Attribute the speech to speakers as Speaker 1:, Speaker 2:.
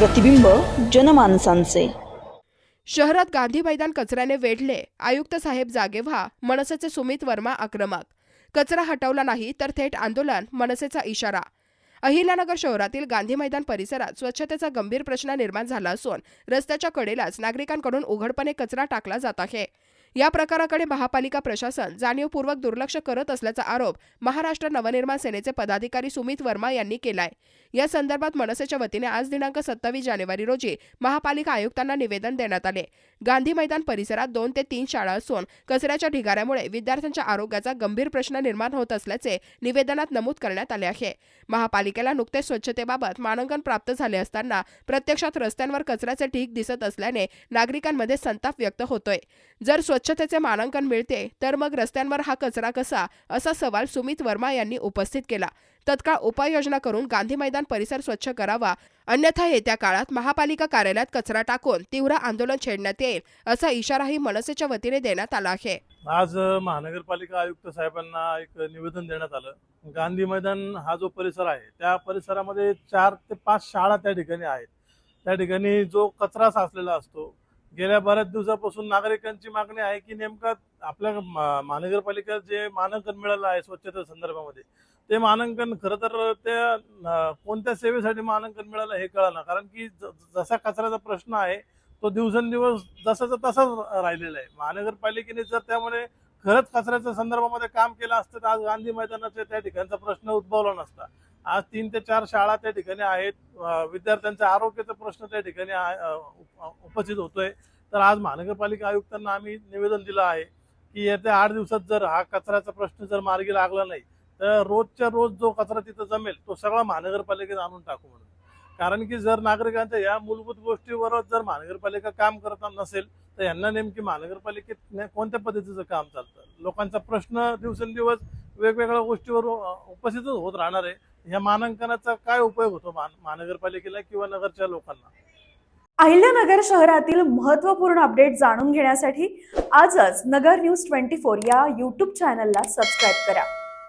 Speaker 1: प्रतिबिंब जनमानसांचे.
Speaker 2: शहरात गांधी मैदान कचऱ्याने वेढले आयुक्त साहेब जागे व्हा मनसेचे सुमित वर्मा आक्रमक. कचरा हटवला नाही तर थेट आंदोलन मनसेचा इशारा. अहिल्यानगर शहरातील गांधी मैदान परिसरात स्वच्छतेचा गंभीर प्रश्न निर्माण झाला असून रस्त्याच्या कडेलाच नागरिकांकडून उघडपणे कचरा टाकला जात आहे. या प्रकाराकडे महापालिका प्रशासन जाणीवपूर्वक दुर्लक्ष करत असल्याचा आरोप महाराष्ट्र नवनिर्माण सेनेचे पदाधिकारी सुमित वर्मा यांनी केलाय. या संदर्भात मनसेच्या वतीने आज दिनांक सत्तावीस जानेवारी रोजी महापालिका आयुक्तांना निवेदन देण्यात आले. गांधी मैदान परिसरात दोन ते तीन शाळा असून कचऱ्याच्या ढिगाऱ्यामुळे विद्यार्थ्यांच्या आरोग्याचा गंभीर प्रश्न निर्माण होत असल्याचे निवेदनात नमूद करण्यात आले आहे. महापालिकेला नुकतेच स्वच्छतेबाबत मानांकन प्राप्त झाले असताना प्रत्यक्षात रस्त्यांवर कचऱ्याचे ढीग दिसत असल्याने नागरिकांमध्ये संताप व्यक्त होतोय. जर स्वच्छतेचे मानांकन मिळते तर मग रस्त्यांवर हा कचरा कसा? असा सवाल सुमित वर्मा यांनी उपस्थित केला. तत्काळ उपाययोजना करून गांधी मैदान परिसर स्वच्छ करावा अन्यथा येत्या काळात महापालिका कार्यालयात कचरा टाकून तीव्र आंदोलन छेडण्यात येईल असा इशाराही मनसेच्या वतीने देण्यात आला आहे.
Speaker 3: आज महानगरपालिका आयुक्त साहेबांना एक निवेदन देण्यात आलं. गांधी मैदान हा जो परिसर आहे त्या परिसरामध्ये चार ते पाच शाळा त्या ठिकाणी आहेत. त्या ठिकाणी जो कचरा साचलेला असतो गेल्या बऱ्याच दिवसापासून नागरिकांची मागणी आहे की नेमका आपल्या मा- महानगरपालिका जे मानांकन मिळालं आहे स्वच्छते संदर्भामध्ये ते मानांकन खरं तर त्या कोणत्या सेवेसाठी मानांकन मिळालं हे कळलं कारण की ज- जसा कचऱ्याचा प्रश्न आहे तो दिवसेंदिवस जसाचा तसाच राहिलेला आहे. महानगरपालिकेने जर त्यामुळे खरंच कचऱ्याच्या संदर्भामध्ये काम केलं असतं तर आज गांधी मैदानाच्या त्या ठिकाणचा प्रश्न उद्भवला नसता. आज तीन ते चार शाळा त्या ठिकाणी आहेत. विद्यार्थ्यांचा आरोग्याचा प्रश्न त्या ठिकाणी उपस्थित होतोय. तर आज महानगरपालिका आयुक्तांना आम्ही निवेदन दिलं आहे की येत्या आठ दिवसात जर हा कचऱ्याचा प्रश्न जर मार्गी लागला नाही तर रोजच्या रोज जो कचरा तिथं जमेल तो सगळा महानगरपालिकेत आणून टाकू म्हणून. कारण की जर नागरिकांच्या या मूलभूत गोष्टीवरच जर महानगरपालिका काम करत नसेल तर यांना नेमकी महानगरपालिकेत कोणत्या पद्धतीचं काम चालतं? लोकांचा प्रश्न दिवसेंदिवस वेगवेगळ्या गोष्टीवर उपस्थितच होत राहणार आहे. या मानांकनाचा काय उपयोग होतो महानगरपालिकेला किंवा नगरच्या लोकांना?
Speaker 4: अहिल्यानगर शहरातील महत्त्वपूर्ण अपडेट जाणून घेण्यासाठी आजच नगर न्यूज ट्वेंटी फोर या यूट्यूब चॅनलला सबस्क्राईब करा.